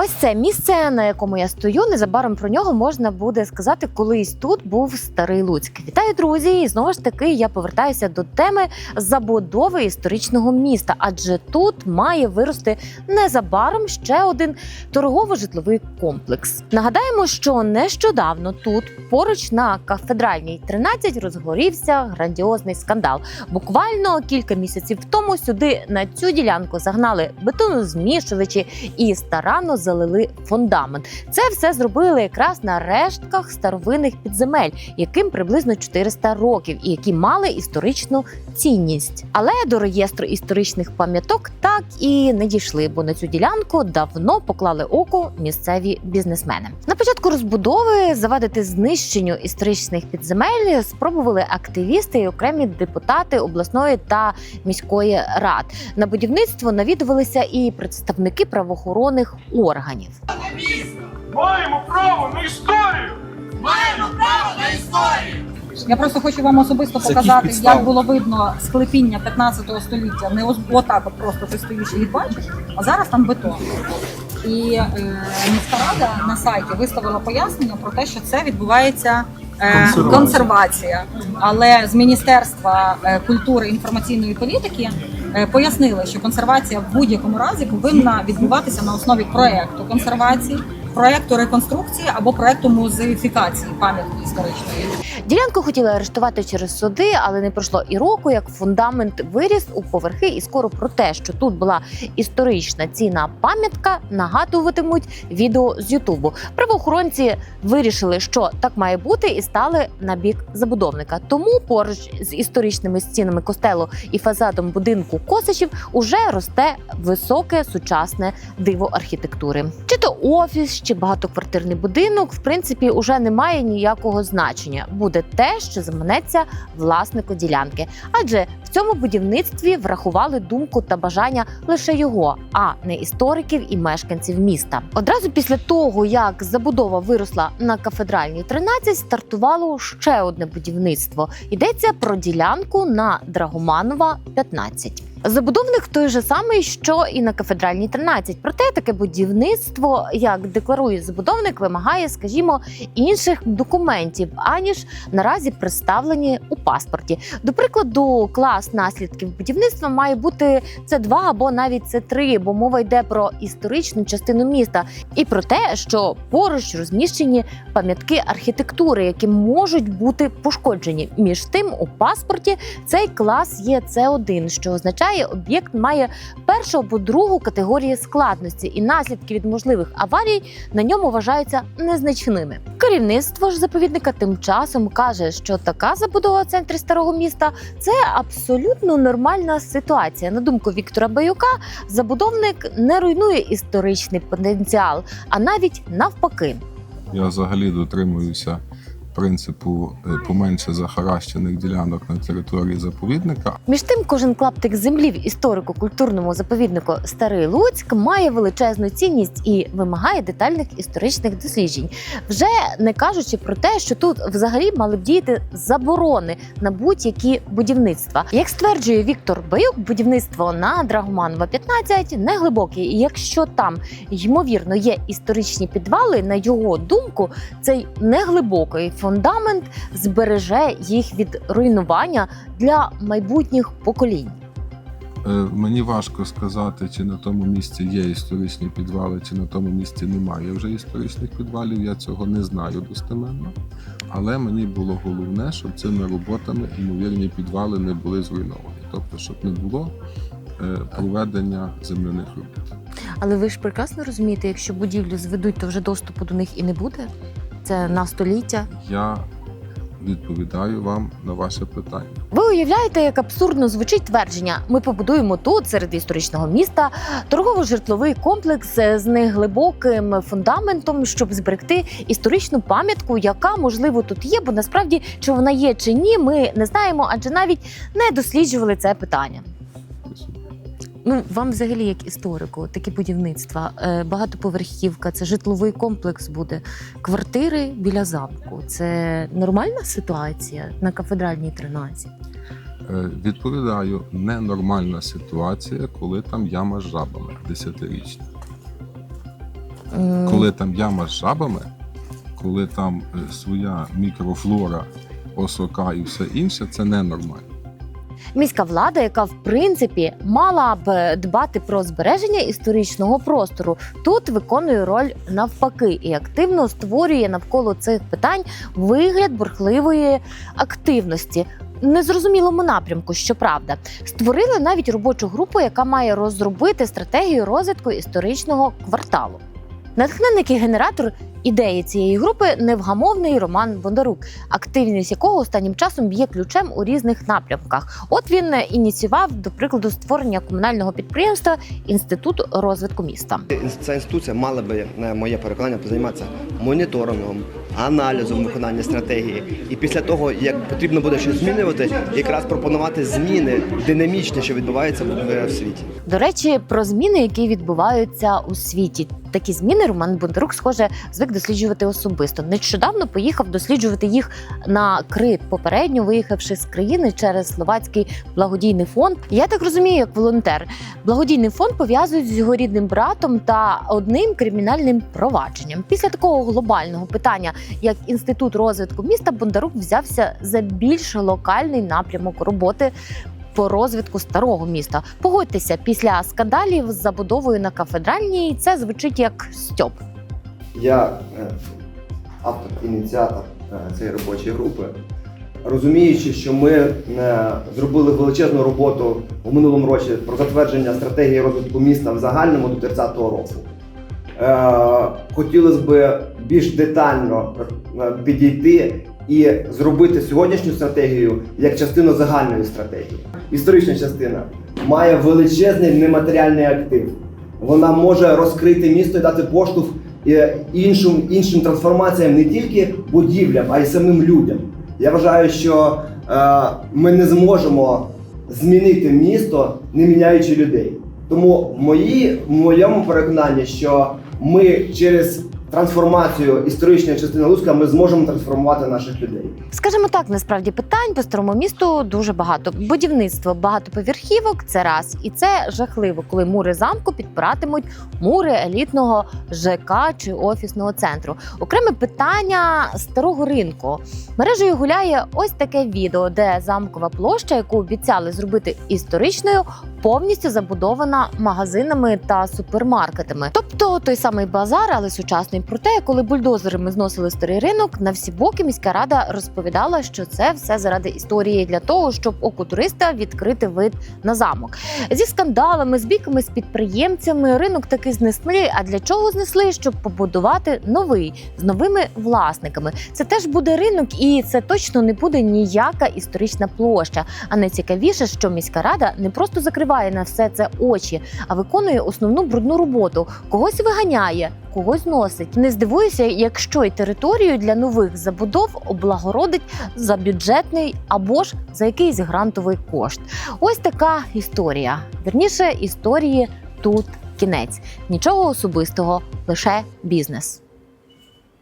Ось це місце, на якому я стою. Незабаром про нього можна буде сказати, колись тут був старий Луцьк. Вітаю, друзі! І знову ж таки я повертаюся до теми забудови історичного міста, адже тут має вирости незабаром ще один торгово-житловий комплекс. Нагадаємо, що нещодавно тут, поруч на кафедральній 13, розгорівся грандіозний скандал. Буквально кілька місяців тому сюди на цю ділянку загнали бетонозмішувачі і старанно залили фундамент. Це все зробили якраз на рештках старовинних підземель, яким приблизно 400 років, і які мали історичну цінність. Але до реєстру історичних пам'яток так і не дійшли, бо на цю ділянку давно поклали око місцеві бізнесмени. На початку розбудови завадити знищенню історичних підземель спробували активісти і окремі депутати обласної та міської рад. На будівництво навідувалися і представники правоохоронних органів. Маємо право на історію! Маємо право на історію! Я просто хочу вам особисто показати, як було видно склепіння 15 століття. Не отак, от просто ти стоїш і бачиш, а зараз там бетон. І е, міська рада на сайті виставила пояснення про те, що це відбувається. е, Консервація. Консервація, але з Міністерства е, культури і інформаційної політики пояснили, що консервація в будь-якому разі повинна відбуватися на основі проекту консервації, проекту реконструкції або проекту музеїфікації пам'ятки історичної. Ділянку хотіли арештувати через суди, але не пройшло і року, як фундамент виріс у поверхи, і скоро про те, що тут була історична цінна пам'ятка, нагадуватимуть відео з Ютубу. Правоохоронці вирішили, що так має бути, і стали на бік забудовника. Тому поруч з історичними стінами костелу і фасадом будинку Косачів уже росте високе сучасне диво архітектури. Чи то офіс, чи багатоквартирний будинок, в принципі, уже не має ніякого значення. Буде те, що заманеться власнику ділянки, адже в цьому будівництві врахували думку та бажання лише його, а не істориків і мешканців міста. Одразу після того, як забудова виросла на кафедральній 13, стартувало ще одне будівництво. Йдеться про ділянку на Драгоманова 15. Забудовник той же самий, що і на кафедральній 13. Проте таке будівництво, як декларує забудовник, вимагає, скажімо, інших документів, аніж наразі представлені у паспорті. До прикладу, клас наслідків будівництва має бути це 2 або навіть це 3 бо мова йде про історичну частину міста і про те, що поруч розміщені пам'ятки архітектури, які можуть бути пошкоджені. Між тим, у паспорті цей клас є С1, що означає, об'єкт має першу або другу категорії складності, і наслідки від можливих аварій на ньому вважаються незначними. Керівництво ж заповідника тим часом каже, що така забудова в центрі старого міста це абсолютно нормальна ситуація. На думку Віктора Баюка, забудовник не руйнує історичний потенціал, а навіть навпаки. Я взагалі дотримуюся принципу е, поменше захаращених ділянок на території заповідника. Між тим, кожен клаптик землі в історико-культурному заповіднику Старий Луцьк має величезну цінність і вимагає детальних історичних досліджень. Вже не кажучи про те, що тут взагалі мали б діяти заборони на будь-які будівництва. Як стверджує Віктор Баюк, будівництво на Драгоманова 15 не глибоке. І якщо там ймовірно є історичні підвали, на його думку, цей неглибокий фундамент збереже їх від руйнування для майбутніх поколінь. Е, Мені важко сказати, чи на тому місці є історичні підвали, чи на тому місці немає вже історичних підвалів. Я цього не знаю достеменно. Але мені було головне, щоб цими роботами ймовірні підвали не були зруйновані. Тобто, щоб не було е, проведення земляних робіт. Але ви ж прекрасно розумієте, якщо будівлю зведуть, то вже доступу до них і не буде. Це на століття. Я відповідаю вам на ваше питання. Ви уявляєте, як абсурдно звучить твердження: ми побудуємо тут, серед історичного міста, торгово-житловий комплекс з неглибоким фундаментом, щоб зберегти історичну пам'ятку, яка можливо тут є, бо насправді чи вона є чи ні, ми не знаємо, адже навіть не досліджували це питання. Ну, вам взагалі, як історику, такі будівництва, е, багатоповерхівка, це житловий комплекс буде, квартири біля замку. Це нормальна ситуація на кафедральній 13? Е, Відповідаю, ненормальна ситуація, коли там яма з жабами десятирічна. М, Коли там яма з жабами, коли там е, своя мікрофлора, осока і все інше, це ненормально. Міська влада, яка в принципі мала б дбати про збереження історичного простору, тут виконує роль навпаки і активно створює навколо цих питань вигляд бурхливої активності. Незрозумілому напрямку, щоправда, створили навіть робочу групу, яка має розробити стратегію розвитку історичного кварталу. Натхненник і генератор ідеї цієї групи невгамовний Роман Бондарук, активність якого останнім часом б'є ключем у різних напрямках. От він ініціював, до прикладу, створення комунального підприємства Інститут розвитку міста. Ця інституція мала би, на моє переконання, займатися моніторингом, аналізом виконання стратегії. І після того, як потрібно буде щось змінювати, якраз пропонувати зміни динамічні, що відбуваються в, в світі. До речі, про зміни, які відбуваються у світі. Такі зміни Роман Бондарук, схоже, звик досліджувати особисто. Нещодавно поїхав досліджувати їх на Крит, попередньо виїхавши з країни через словацький благодійний фонд. Я так розумію, як волонтер. Благодійний фонд пов'язують з його рідним братом та одним кримінальним провадженням. Після такого глобального питання, як інститут розвитку міста, Бондарук взявся за більш локальний напрямок роботи по розвитку старого міста. Погодьтеся, після скандалів з забудовою на кафедральній це звучить як стьоп. Я е, автор, ініціатор е, цієї робочої групи. Розуміючи, що ми е, зробили величезну роботу у минулому році про затвердження стратегії розвитку міста в загальному до 30-го року. Хотілося б більш детально підійти і зробити сьогоднішню стратегію як частину загальної стратегії. Історична частина має величезний нематеріальний актив. Вона може розкрити місто і дати поштовх е, іншим, іншим трансформаціям не тільки будівлям, а й самим людям. Я вважаю, що е, ми не зможемо змінити місто, не міняючи людей. Тому мої, в моєму переконанні, що ми через трансформацію історичної частини Луцька ми зможемо трансформувати наших людей. Скажімо так, насправді питань по старому місту дуже багато. Будівництво багатоповерхівок це раз, і це жахливо, коли мури замку підпиратимуть мури елітного ЖК чи офісного центру. Окреме питання старого ринку. Мережею гуляє ось таке відео, де замкова площа, яку обіцяли зробити історичною, повністю забудована магазинами та супермаркетами. Тобто той самий базар, але сучасний. Проте, коли бульдозерами зносили старий ринок, на всі боки міська рада розповідала, що це все заради історії для того, щоб оку туриста відкрити вид на замок. Зі скандалами, з бійками з підприємцями ринок таки знесли. А для чого знесли? Щоб побудувати новий з новими власниками. Це теж буде ринок, і це точно не буде ніяка історична площа. А найцікавіше, що міська рада не просто закриває на все це очі, а виконує основну брудну роботу. Когось виганяє, когось носить. Не здивуюся, якщо й територію для нових забудов облагородить за бюджетний або ж за якийсь грантовий кошт. Ось така історія. Вірніше, історії тут кінець. Нічого особистого, лише бізнес.